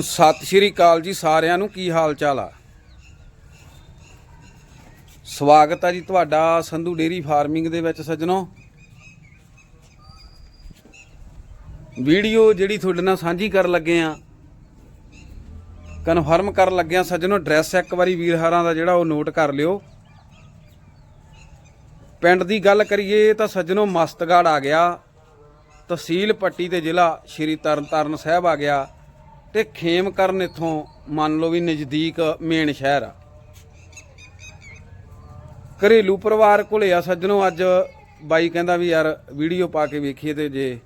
ਸਤਿ ਸ਼੍ਰੀ ਅਕਾਲ ਜੀ ਸਾਰਿਆਂ ਨੂੰ, ਕੀ ਹਾਲ ਚਾਲ ਆ? ਸਵਾਗਤ ਆ ਜੀ ਤੁਹਾਡਾ ਸੰਧੂ ਡੇਰੀ ਫਾਰਮਿੰਗ ਦੇ ਵਿੱਚ ਸੱਜਣੋ। ਵੀਡੀਓ ਜਿਹੜੀ ਤੁਹਾਡੇ ਨਾਲ ਸਾਂਝੀ ਕਰਨ ਲੱਗੇ ਆ ਕਨਫਰਮ ਕਰਨ ਲੱਗੇ ਆ ਸੱਜਣੋ ਐਡਰੈਸ ਇੱਕ ਵਾਰੀ ਵੀਰਹਾਰਾਂ ਦਾ ਜਿਹੜਾ ਉਹ ਨੋਟ ਕਰ ਲਿਓ। ਪਿੰਡ ਦੀ ਗੱਲ ਕਰੀਏ ਤਾਂ ਸੱਜਣੋ ਮਸਤਗੜ ਆ ਗਿਆ, ਤਹਿਸੀਲ ਪੱਟੀ ਤੇ ਜ਼ਿਲ੍ਹਾ ਸ਼੍ਰੀ ਤਰਨਤਾਰਨ ਸਾਹਿਬ ਆ ਗਿਆ। ਤੇ ਖੇਮਕਰਨ ਇੱਥੋਂ ਮੰਨ ਲਓ ਵੀ ਨਜ਼ਦੀਕ ਮੇਨ ਸ਼ਹਿਰ ਆ। ਘਰੇਲੂ ਪਰਿਵਾਰ ਕੋਲੇ ਆ ਸੱਜਣੋ, ਅੱਜ ਬਾਈ ਕਹਿੰਦਾ ਵੀ ਯਾਰ ਵੀਡੀਓ ਪਾ ਕੇ ਵੇਖੀਏ ਤੇ ਜੇ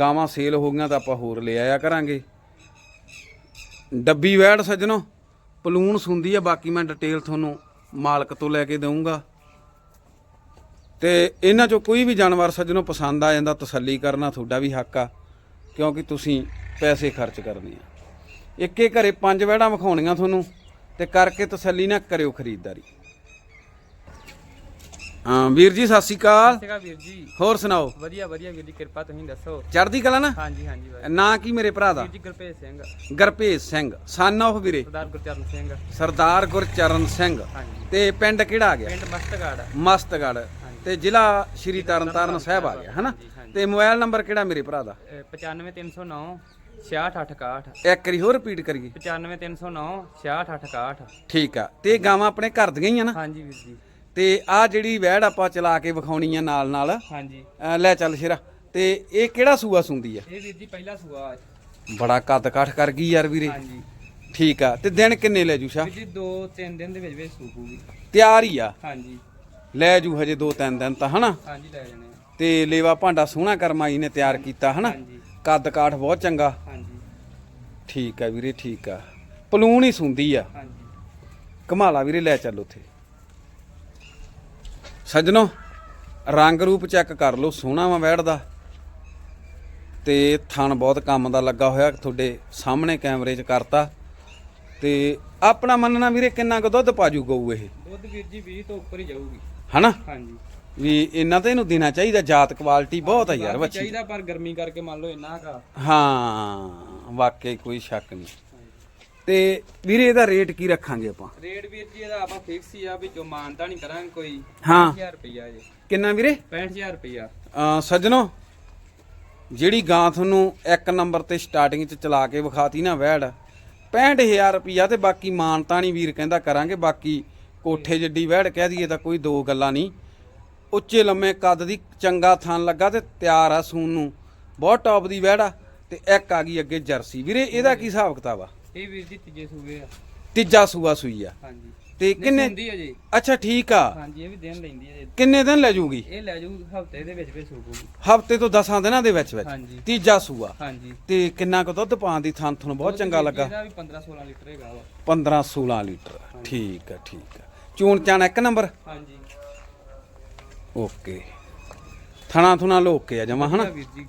ਗਾਵਾਂ ਸੇਲ ਹੋ ਗਈਆਂ ਤਾਂ ਆਪਾਂ ਹੋਰ ਲੈ ਆਇਆ ਕਰਾਂਗੇ। ਡੱਬੀ ਵੈੜ ਸੱਜਣੋ ਪਲੂਣ ਸੁੰਦੀ ਆ, ਬਾਕੀ ਮੈਂ ਡਿਟੇਲ ਤੁਹਾਨੂੰ ਮਾਲਕ ਤੋਂ ਲੈ ਕੇ ਦਊਂਗਾ। ਤੇ ਇਹਨਾਂ ਚੋਂ ਕੋਈ ਵੀ ਜਾਨਵਰ ਸੱਜਣੋ ਪਸੰਦ ਆ ਜਾਂਦਾ, ਤਸੱਲੀ ਕਰਨਾ ਤੁਹਾਡਾ ਵੀ ਹੱਕ ਆ। ਕਿਉਂਕਿ ਤੁਸੀਂ ਪੈਸੇ ਖਰਚ ਕਰਨੇ ਆ। ਇੱਕੇ ਘਰੇ ਪੰਜ ਵਹਿੜਾਂ ਵਿਖਾਉਣੀਆਂ ਤੁਹਾਨੂੰ ਤੇ ਕਰਕੇ ਤਸੱਲੀ ਨਾ ਕਰਿਓ ਖਰੀਦਦਾਰੀ। ਹਾਂ ਵੀਰ ਜੀ ਸਤਿ ਸ਼੍ਰੀ ਅਕਾਲ। ਸਤਿ ਵੀਰ ਜੀ। ਹੋਰ ਸੁਣਾਓ? ਵਧੀਆ ਵਧੀਆ ਵੀਰ ਜੀ ਕਿਰਪਾ ਤੁਸੀਂ ਦੱਸੋ। ਚੜ੍ਹਦੀ ਕਲਾ ਨਾ? ਹਾਂਜੀ ਹਾਂਜੀ ਨਾਂ ਕੀ ਮੇਰੇ ਭਰਾ ਦਾ? ਜੀ ਗੁਰਪ੍ਰੀਤ ਸਿੰਘ। ਗਰਪੇਜ ਸਿੰਘ ਸਨ ਆਫ ਵੀਰੇ। ਸਰਦਾਰ ਗੁਰਚਰਨ ਸਿੰਘ। ਸਰਦਾਰ ਗੁਰਚਰਨ ਸਿੰਘ। ਹਾਂਜੀ। ਤੇ ਪਿੰਡ ਕਿਹੜਾ ਆ ਗਿਆ? ਪਿੰਡ ਮਸਤਗੜ ਮਸਤਗੜ ਤੇ ਜ਼ਿਲ੍ਹਾ ਸ਼੍ਰੀ ਤਰਨਤਾਰਨ ਸਾਹਿਬ ਆ ਗਿਆ ਹਨਾ? ਤੇ ਮੋਬਾਈਲ ਨੰਬਰ ਕਿਹੜਾ ਮੇਰੇ ਭਰਾ ਦਾ? 95309 6868 ਇੱਕ ਵਾਰੀ ਹੋਰ ਰਿਪੀਟ ਕਰੀਏ। 95309 6868 ਠੀਕ ਆ ਤੇ ਗਾਵਾਂ ਆਪਣੇ ਘਰ ਦੀਆਂ ਹੀ ਆ ਨਾ? ਹਾਂਜੀ ਵੀਰ ਜੀ। ਤੇ ਆ ਜਿਹੜੀ ਵਹਿੜ ਆਪਾਂ ਚਲਾ ਕੇ ਵਿਖਾਉਣੀ ਆ ਨਾਲ ਨਾਲ ਹਾਂਜੀ ਲੈ ਚੱਲ ਸ਼ੇਰਾ। ਤੇ ਇਹ ਕਿਹੜਾ ਸੂਆ ਸੁੰਦੀ ਆ? ਇਹ ਵੀਰ ਜੀ ਪਹਿਲਾ ਸੂਆ ਬੜਾ ਕੱਦ ਕਾਠ ਕਰ ਗਈ ਯਾਰ ਵੀਰੇ। ਹਾਂਜੀ। ਠੀਕ ਆ ਤੇ ਦਿਨ ਕਿੰਨੇ ਲੈ ਜੂ ਸ਼ਾ? ਵੀਰ ਜੀ 2-3 ਦਿਨ ਦੇ ਵਿੱਚ ਵਿੱਚ ਸੂਪੂਗੀ ਤਿਆਰ ਹੀ ਆ। ਹਾਂਜੀ। ਲੈ ਜੂ ਹਜੇ 2-3 ਦਿਨ ਤਾਂ ਹਨਾ? ਹਾਂਜੀ ਲੈ ਜਾਣੇ ਆ। ਤੇ ਲੇਵਾ ਭਾਂਡਾ ਸੋਹਣਾ ਕਰਮਾਈ ਨੇ ਤਿਆਰ ਕੀਤਾ ਹਨਾ? ਹਾਂਜੀ। ਕੱਦ ਕਾਠ ਬਹੁਤ ਚੰਗਾ। ਹਾਂਜੀ। ਠੀਕ ਆ ਵੀਰੇ ਠੀਕ ਆ। ਪਲੂਣ ਹੀ ਸੁੰਦੀ ਆ। ਹਾਂਜੀ। ਕਮਾਲਾ ਵੀਰੇ ਲੈ ਚੱਲ ਉੱਥੇ। ਸੱਜਣੋ ਰੰਗ ਰੂਪ ਚੈੱਕ ਕਰ ਲਓ ਸੋਹਣਾ ਵਾ ਬੈਠਦਾ ਤੇ ਥਣ ਬਹੁਤ ਕੰਮ ਦਾ ਲੱਗਾ ਹੋਇਆ ਤੁਹਾਡੇ ਸਾਹਮਣੇ ਕੈਮਰੇ 'ਚ ਕਰਤਾ। ਤੇ ਆਪਣਾ ਮੰਨਣਾ ਵੀਰੇ ਕਿੰਨਾ ਕੁ ਦੁੱਧ ਪਾਜੂ ਗਊ ਇਹ? ਦੁੱਧ ਵੀਰ ਜੀ 20 ਤੋਂ ਉੱਪਰ ਹੀ ਜਾਊਗੀ। ਹਨਾ? ਹਾਂਜੀ। ਵੀ ਇੰਨਾ ਤਾਂ ਇਹਨੂੰ ਦੇਣਾ ਚਾਹੀਦਾ ਜਾਤ ਕੁਆਲਿਟੀ ਬਹੁਤ ਆ ਯਾਰ ਬੱਚੀ। ਚਾਹੀਦਾ ਪਰ ਗਰਮੀ ਕਰਕੇ ਮੰਨ ਲਓ ਇੰਨਾ ਕਾ ਹਾਂ ਵਾਕਈ ਕੋਈ ਸ਼ੱਕ ਨਹੀਂ। ਤੇ ਵੀਰੇ ਇਹਦਾ ਰੇਟ ਕੀ ਰੱਖਾਂਗੇ ਆਪਾਂ? ਰੇਟ ਵੀਰ ਜੀ ਇਹਦਾ ਆਪਾਂ ਫਿਕਸ ਹੀ ਆ ਵੀ ਜੋ ਮਾਨਤਾ ਨਹੀਂ ਕਰਾਂਗੇ ਕੋਈ। ਹਾਂ। 1000 ਰੁਪਈਆ ਜੀ। ਕਿੰਨਾ ਵੀਰੇ? 65000 ਰੁਪਈਆ। ਅਹ ਸੱਜਣੋ ਜਿਹੜੀ ਗਾਂ ਤੁਹਾਨੂੰ ਇੱਕ ਨੰਬਰ ਤੇ ਸਟਾਰਟਿੰਗ ਚ ਚਲਾ ਕੇ ਵਿਖਾਤੀ ਨਾ ਵੈੜ 65000 ਰੁਪਿਆ ਤੇ ਬਾਕੀ ਮਾਨਤਾ ਨਹੀਂ ਵੀਰ ਕਹਿੰਦਾ ਕਰਾਂਗੇ ਬਾਕੀ ਕੋਠੇ ਜੱਡੀ ਵੈੜ ਕਹਿ ਦਈਏ ਤਾਂ ਕੋਈ ਦੋ ਗੱਲਾਂ ਨਹੀਂ। ਉੱਚੇ ਲੰਮੇ ਕੱਦ ਦੀ ਚੰਗਾ ਥਣ ਲੱਗਾ ਤੇ ਤਿਆਰ ਆ ਸੂਨ ਨੂੰ। ਬਹੁਤ ਟੌਪ ਦੀ ਆ ਤੇ ਇੱਕ ਆ ਗਈ ਅੱਗੇ ਜਰਸੀ। ਵੀਰੇ ਇਹਦਾ ਕੀ ਹਿਸਾਬ ਕਿਤਾਬ ਆ? ਇਹ ਵੀਰ ਜੀ ਤੀਜੇ ਸੂਏ ਆ। ਤੀਜਾ ਸੂਆ ਸੂਈ ਆ। ਹਾਂਜੀ। ਤੇ ਕਿੰਨੇ ਹੁੰਦੀ ਹੈ ਜੀ। ਅੱਛਾ ਠੀਕ ਆ। ਹਾਂਜੀ ਇਹ ਵੀ ਦਿਨ ਲੈਂਦੀ ਹੈ ਜੀ। ਕਿੰਨੇ ਦਿਨ ਲੈ ਜੂਗੀ? ਇਹ ਲੈ ਜਾਊ ਹਫ਼ਤੇ ਦੇ ਵਿੱਚ ਵਿੱਚ ਸੂਪੂਗੀ ਹਫ਼ਤੇ ਤੋਂ 10 ਦਿਨਾਂ ਦੇ ਵਿੱਚ ਵਿੱਚ। ਹਾਂਜੀ। ਤੀਜਾ ਸੂਆ। ਹਾਂਜੀ। ਤੇ ਕਿੰਨਾ ਕੁ ਦੁੱਧ ਪਾਉਣ ਦੀ ਥਾਂ ਤੁਹਾਨੂੰ ਬਹੁਤ ਚੰਗਾ ਲੱਗਾ? ਇਹਦਾ ਵੀ 15 16 ਲੀਟਰ ਹੈਗਾ ਵਾ। 15 16 ਲੀਟਰ। ਠੀਕ ਆ ਠੀਕ ਆ। ਚੂਣ ਚਾਣ ਇੱਕ ਨੰਬਰ? ਹਾਂਜੀ। ਓਕੇ। ਥਣਾ ਥੁਣਾ ਲੋਕ ਕੇ ਆ ਜਮਾ ਹਨਾ? ਇਹਦਾ ਵੀਰ ਜੀ।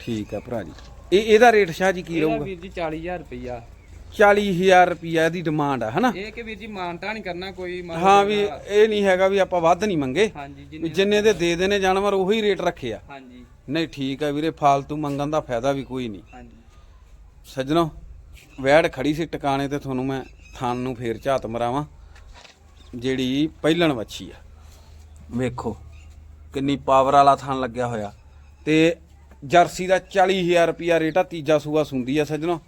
ਠੀਕ ਆ ਭਰਾ ਜੀ। ਇਹ ਇਹਦਾ ਰੇਟ ਸ਼ਾਹ ਜੀ ਕੀ ਇਹਦਾ ਰਹੂਗਾ? ਵੀਰ ਜੀ 40000 ਰੁਪਈਆ। 40000 ਰੁਪਿਆ ਇਹਦੀ ਡਿਮਾਂਡ ਆ ਹਨਾ? ਇਹ ਕਿ ਵੀਰ ਜੀ ਮਾਨਤਾ ਨਹੀਂ ਕਰਨਾ ਕੋਈ ਹਾਂ ਵੀ ਇਹ ਨਹੀਂ ਹੈਗਾ ਵੀ ਆਪਾਂ ਵੱਧ ਨਹੀਂ ਮੰਗੇ। ਹਾਂਜੀ ਵੀ ਜਿੰਨੇ ਜਿੰਨੇ ਦੇ ਦੇ ਦੇਣੇ ਜਾਨਵਰ ਉਹੀ ਰੇਟ ਰੱਖੇ ਆ। ਹਾਂਜੀ। ਨਹੀਂ ਠੀਕ ਆ ਵੀਰੇ ਫਾਲਤੂ ਮੰਗਣ ਦਾ ਫਾਇਦਾ ਵੀ ਕੋਈ ਨਹੀਂ। ਹਾਂਜੀ। ਸੱਜਣੋ ਵੈੜ ਖੜੀ ਸੀ ਟਿਕਾਣੇ ਤੇ ਤੁਹਾਨੂੰ ਮੈਂ ਥਾਨ ਨੂੰ ਫੇਰ ਝਾਤ ਮਰਾਵਾਂ। ਜਿਹੜੀ ਪਹਿਲਣ ਵੱਛੀ ਆ। ਵੇਖੋ ਕਿੰਨੀ ਪਾਵਰ ਵਾਲਾ ਥਾਨ ਲੱਗਿਆ ਹੋਇਆ। ਤੇ ਜਰਸੀ ਦਾ 40000 ਰੁਪਿਆ ਰੇਟ ਆ ਤੀਜਾ ਸੂਆ ਸੁੰਦੀ ਆ ਸੱਜਣੋ।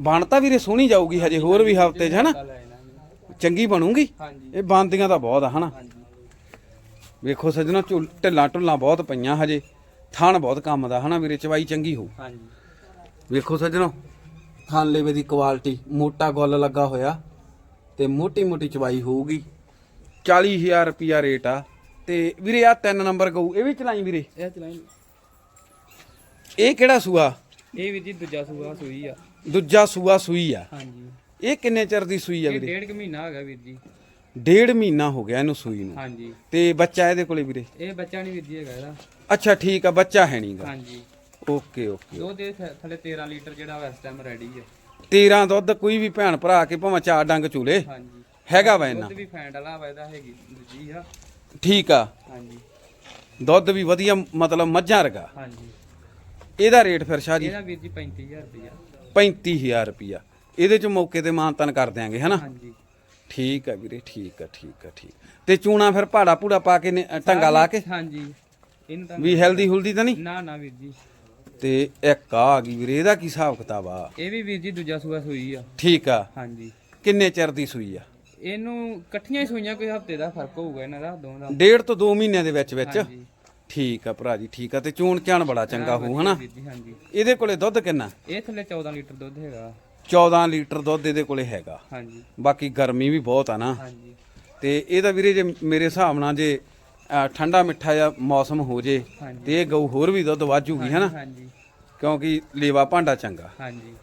ਬਣਤਾ ਵੀਰੇ ਸੋਹਣੀ ਜਾਊਗੀ ਹਜੇ ਹੋਰ ਵੀ ਹਫ਼ਤੇ 'ਚ ਹਨਾ? ਜੀ। ਚੰਗੀ ਬਣੂਗੀ? ਇਹ ਬੰਦੀਆਂ ਤਾਂ ਬਹੁਤ ਆ ਹਨਾ? ਵੇਖੋ ਸੱਜਣੋ ਝੁੱਲ- ਢਿੱਲਾਂ ਢੁੱਲਾਂ ਬਹੁਤ ਪਈਆਂ ਹਜੇ। ਥਾਨ ਬਹੁਤ ਕੰਮ ਦਾ ਹਨਾ ਵੀਰੇ? ਚਵਾਈ ਚੰਗੀ ਹਾਂਜੀ। ਵੇਖੋ ਸੱਜਣੋ ਥਾਨ ਲੇਵੇ ਦੀ ਕੁਆਲਿਟੀ ਮੋਟਾ ਗੁੱਲ ਲੱਗਾ ਹੋਇਆ। ਤੇ ਮੋਟੀ ਮੋਟੀ ਚਵਾਈ ਹੋਊਗੀ। 40000 ਰੁਪਿਆ ਰੇਟ ਆ। ਤੇ ਵੀਰੇ ਆ ਤਿੰਨ ਨੰਬਰ ਗਊ ਇਹ ਵੀ ਚਲਾਈ ਵੀਰੇ? ਇਹ ਚਲਾਈ। ਇਹ ਕਿਹੜਾ ਸੂਆ? ਇਹ ਵੀਰ ਜੀ ਦੂਜਾ ਸੂਆ ਸੂਈ ਆ। ਦੂਜਾ ਸੂਆ ਸੂਈ ਆ। ਹਾਂਜੀ। ਇਹ ਕਿੰਨੇ ਚਿਰ ਦੀ ਸੂਈ ਆ ਇਹ ਵੀਰੇ? ਡੇਢ ਕੁ ਮਹੀਨਾ ਹੋ ਗਿਆ ਵੀਰ ਜੀ। ਡੇਢ ਮਹੀਨਾ ਹੋ ਗਿਆ ਇਹਨੂੰ ਸੂਈ ਨੂੰ। ਹਾਂਜੀ। ਤੇ ਬੱਚਾ ਇਹਦੇ ਕੋਲੇ ਵੀਰੇ? ਇਹ ਬੱਚਾ ਨਹੀਂ ਵੀਰ ਜੀ ਹੈਗਾ ਇਹਦਾ। ਅੱਛਾ ਠੀਕ ਆ ਬੱਚਾ ਹੈ ਨਹੀਂਗਾ ਹਾਂਜੀ। ਓਕੇ ਓਕੇ ਦੁੱਧ ਦੇ ਥ- ਥੱਲੇ 13 ਲੀਟਰ ਜਿਹੜਾ ਇਸ ਟਾਈਮ ਰੈਡੀ ਹੈ 13 ਦੁੱਧ ਕੋਈ ਵੀ ਭੈਣ ਭਰਾ ਕੇ ਭਾਵੇਂ ਚਾਰ ਡੰਗ ਚੂਲੇ ਹਾਂਜੀ। ਹੈਗਾ ਵਾ ਇਹਨਾਂ। ਦੁੱਧ ਵੀ ਫੈਂਡ ਵਾਲਾ ਵਾ ਇਹਦਾ ਹੈਗੀ ਦੂਜੀ ਆ। ਠੀਕ ਆ। ਹਾਂਜੀ। ਦੁੱਧ ਵੀ ਵਧੀਆ ਮਤਲਬ ਮੱਝਾਂ ਰਗਾ ਹਾਂਜੀ। ਇਹਦਾ ਰੇਟ ਫਿਰ ਸ਼ਾਹ ਜੀ? ਇਹਦਾ ਵੀਰ ਜੀ 35000 ਰੁਪਇਆ 35000 ਰੁਪਿਆ ਇਹਦੇ ਚ ਮੌਕੇ ਤੇ ਮਾਨਤਨ ਕਰ ਦਿਆਂਗੇ ਹਨਾ? ਹਾਂਜੀ। ਠੀਕ ਆ ਵੀਰੇ ਠੀਕ ਆ ਠੀਕ ਆ ਠੀਕ। ਤੇ ਚੂਣਾ ਫਿਰ ਭਾੜਾ ਭੂੜਾ ਪਾ ਕੇ ਨੇ- ਢੰਗਾ ਲਾ ਕੇ? ਹਾਂਜੀ। ਇਹਨੂੰ ਤਾਂ ਵੀ ਹੈਲਦੀ ਹੁਲਦੀ ਤਾਂ ਨਹੀਂ? ਨਾ ਨਾ ਵੀਰ ਜੀ। ਤੇ ਇੱਕ ਆ ਆ ਗਈ ਵੀਰੇ ਇਹਦਾ ਕੀ ਹਿਸਾਬ ਕਿਤਾਬ ਆ? ਇਹ ਵੀ ਵੀਰ ਜੀ ਦੂਜਾ ਸੂਆ ਸੂਈ ਆ। ਠੀਕ ਆ। ਹਾਂਜੀ। ਕਿੰਨੇ ਚਿਰ ਦੀ ਸੂਈ ਆ? ਇਹਨੂੰ ਇਕੱਠੀਆਂ ਹੀ ਸੂਈਆਂ ਕੋਈ ਹਫ਼ਤੇ ਦਾ ਫ਼ਰਕ ਹੋਊਗਾ ਇਹਨਾਂ ਦਾ ਦੋਵਾਂ ਦਾ। ਡੇਢ ਤੋਂ 2 ਮਹੀਨਿਆਂ ਦੇ ਵਿੱਚ ਵਿੱਚ। ਹਾਂਜੀ। ਠੀਕ ਆ ਭਰਾ ਜੀ ਠੀਕ ਆ। ਤੇ ਚੂਣ ਚਾਣ ਬੜਾ ਚੰਗਾ ਹੋਊ ਹਨਾ? ਵੀਰ ਜੀ ਹਾਂਜੀ। ਇਹਦੇ ਕੋਲੇ ਦੁੱਧ ਕਿੰਨਾ? ਇਹ ਥੱਲੇ 14 ਲੀਟਰ ਦੁੱਧ ਹੈਗਾ। 14 ਲੀਟਰ ਦੁੱਧ ਇਹਦੇ ਕੋਲੇ ਹੈਗਾ। ਹਾਂਜੀ। ਬਾਕੀ ਗਰਮੀ ਵੀ ਬਹੁਤ ਆ ਨਾ। ਹਾਂਜੀ। ਤੇ ਇਹਦਾ ਵੀਰੇ ਜੇ ਮੇਰੇ ਹਿਸਾਬ ਨਾਲ ਜੇ ਅ, ਠੰਡਾ ਮਿੱਠਾ ਜਿਹਾ ਮੌਸਮ ਹੋ ਜੇ ਹਾਂਜੀ। ਤੇ ਇਹ ਗਊ ਹੋਰ ਵੀ ਦੁੱਧ ਵਾਜੂਗੀ ਹਨਾ? ਹਾਂਜੀ। ਕਿਉਂਕਿ ਲੇਵਾ ਭਾਂਡਾ ਚੰਗਾ। ਹਾਂਜੀ।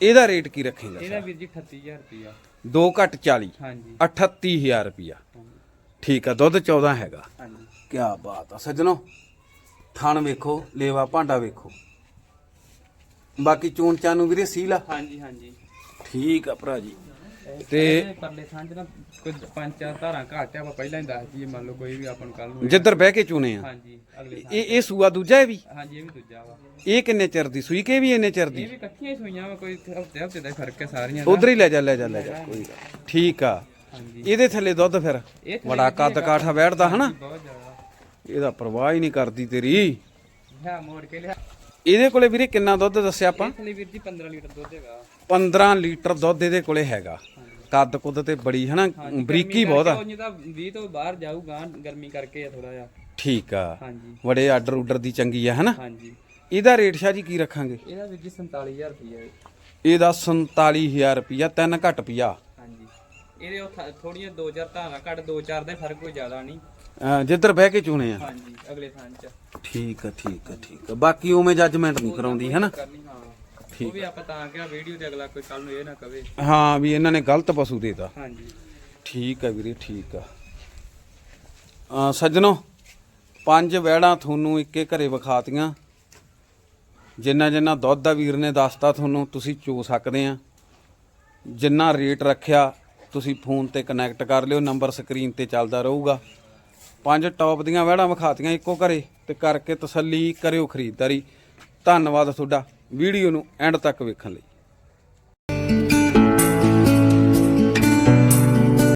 ਇਹਦਾ ਰੇਟ ਕੀ ਰੱਖੇਗਾ ਇਹਦਾ ਵੀਰ ਜੀ 38000 ਰੁਪਿਆ 2 ਘੱਟ 40 ਹਾਂਜੀ। 38000 ਰੁਪਿਆ ਠੀਕ ਆ ਦੁੱਧ 14 ਹੈਗਾ। ਹਾਂਜੀ। ਕੀ ਬਾਤ ਆ ਸੱਜਣੋ। ਥਣ ਵੇਖੋ ਲੇਵਾ ਭਾਂਡਾ ਵੇਖੋ। ਬਾਕੀ ਚੂਣ ਚਾਂ ਨੂੰ ਵੀਰੇ ਸੀਲ ਆ। ਹਾਂਜੀ ਹਾਂਜੀ। ਠੀਕ ਆ ਭਰਾ ਜੀ। ਤੇ ਪਰਲੇ ਥਾਂ ਚ ਨਾ ਕੋਈ ਪੰਜ ਚਾਰ ਧਾਰਾਂ ਘੱਟ ਆ ਆਪਾਂ ਪਹਿਲਾਂ ਹੀ ਦੱਸ ਦਈਏ ਮੰਨ ਲਓ ਕੋਈ ਵੀ ਆਪਾਂ ਨੂੰ ਕੱਲ ਨੂੰ ਜਿੱਧਰ ਬਹਿ ਕੇ ਚੂਨੇ ਆ। ਹਾਂਜੀ ਅਗਲੇ ਥਾਂ ਇਹ ਇਹ ਸੂਆ ਦੂਜਾ ਹੈ ਵੀ? ਹਾਂਜੀ ਇਹ ਵੀ ਦੂਜਾ ਵਾ। ਇਹ ਕਿੰਨੇ ਚਿਰ ਦੀ? ਸੂਈ ਕੇ ਵੀ ਇੰਨੇ ਚਿਰ ਇਹ ਦੀ ਵੀ ਇਕੱਠੀਆਂ ਹੀ ਸੂਈਆਂ ਵਾ ਕੋਈ ਹਫ਼ਤੇ ਹਫ਼ਤੇ ਦਾ ਹੀ ਫ਼ਰਕ ਹੈ ਸਾਰੀਆਂ ਦਾ। ਉਧਰ ਹੀ ਲੈ ਜਾ ਲੈ ਜਾ ਲੈ ਜਾ ਕੋਈ ਗੱਲ ਨੀ। ਠੀਕ ਆ। ਹਾਂਜੀ। ਇਹਦੇ ਥੱਲੇ ਦੁੱਧ ਫਿਰ? ਇਹ ਥੱਲੇ ਬੜਾ ਕੱਦ ਕਾਠਾ ਬੈਠਦਾ ਹਨਾ? ਬਹੁਤ ਜ਼ਿਆਦਾ। ਇਹਦਾ ਪਰਵਾਹ ਹੀ ਨਹੀਂ ਕਰਦੀ ਤੇਰੀ। ਲਿਆ ਮੋੜ ਕੇ ਲਿਆ। ਇਹਦੇ ਕੋਲੇ ਵੀਰੇ ਕਿੰਨਾ ਦੁੱਧ ਦੱਸਿਆ ਆਪਾਂ? ਥੱਲੇ ਵੀਰ ਜੀ 15 ਲੀਟਰ ਦੁੱਧ ਹੈਗਾ। 15 ਲੀਟਰ ਦੁੱਧ ਇਹਦੇ ਕੋਲੇ ਹੈਗਾ। ਕੱਦ ਕੁੱਦ ਤੇ ਬੜੀ ਹਨਾ ਬਰੀਕੀ ਬਹੁਤ ਆ। ਉਹ ਤਾਂ 20 ਤੋਂ ਬਾਹਰ ਜਾਊਗਾ ਗਰਮੀ ਕਰਕੇ ਆ ਥੋੜਾ ਜਿਹਾ। ਠੀਕ ਆ। ਹਾਂਜੀ। ਬੜੇ ਆਰਡਰ ਉਡਰ ਦੀ ਚੰਗੀ ਆ ਹਨਾ? ਹਾਂਜੀ। ਇਹਦਾ ਰੇਟ ਸ਼ਾਹ ਜੀ ਕੀ ਰੱਖਾਂਗੇ? ਇਹਦਾ ਵੀਰ ਜੀ 47000 ਰੁਪਏ ਇਹਦਾ 47000 ਰੁਪਿਆ ਤਿੰਨ ਘੱਟ ਪਿਆ। ਹਾਂਜੀ। ਇਹਦੇ ਉਹ ਥੋੜੀਆਂ 2000 ਧਾਰਾਂ ਘੱਟ 2-4 ਦਾ ਹੀ ਫ਼ਰਕ ਕੋਈ ਜ਼ਿਆਦਾ ਨਹੀਂ। ਜਿੱਧਰ ਬਹਿ ਕੇ ਚੁਣੇ ਆ। ਹਾਂਜੀ ਅਗਲੇ ਥਾਂ ਚ। ਠੀਕ ਆ ਠੀਕ ਆ ਠੀਕ ਆ। ਬਾਕੀ ਉਵੇਂ ਜੱਜਮੈਂਟ ਨਹੀਂ ਕਰਾਉਂਦੀ ਹਾਂ। ਉਹ ਵੀ ਆਪਾਂ ਤਾਂ ਕਿਹਾ ਵੀਡੀਓ ਤੇ ਅਗਲਾ ਕੋਈ ਕੱਲ ਨੂੰ ਇਹ ਨਾ ਕਵੇ। ਹਾਂ ਵੀ ਇਹਨਾਂ ਨੇ ਗਲਤ ਪਸ਼ੂ ਦੇਤਾ। ਹਾਂਜੀ। ਠੀਕ ਆ ਵੀਰੇ ਠੀਕ ਆ। ਆ ਸੱਜਣੋ ਪੰਜ ਵੈੜਾਂ ਤੁਹਾਨੂੰ ਇੱਕੇ ਘਰੇ ਵਿਖਾਤੀਆਂ। ਜਿੰਨਾ ਜਿੰਨਾ ਦੁੱਧ ਦਾ ਵੀਰ ਨੇ ਦੱਸਤਾ ਤੁਹਾਨੂੰ ਤੁਸੀਂ ਚੋ ਸਕਦੇ ਆ। ਜਿੰਨਾ ਰੇਟ ਰੱਖਿਆ ਤੁਸੀਂ ਫੋਨ ਤੇ ਕਨੈਕਟ ਕਰ ਲਿਓ ਨੰਬਰ ਸਕਰੀਨ ਤੇ ਚੱਲਦਾ ਰਹੂਗਾ। ਪੰਜ ਟੌਪ ਦੀਆਂ ਵੈੜਾਂ ਵਿਖਾਤੀਆਂ ਇੱਕੋ ਘਰੇ ਤੇ ਕਰਕੇ ਤਸੱਲੀ ਕਰਿਓ ਖਰੀਦਦਾਰੀ। ਧੰਨਵਾਦ ਤੁਹਾਡਾ। ਵੀਡੀਓ ਨੂੰ ਐਂਡ ਤੱਕ ਵੇਖਣ ਲਈ।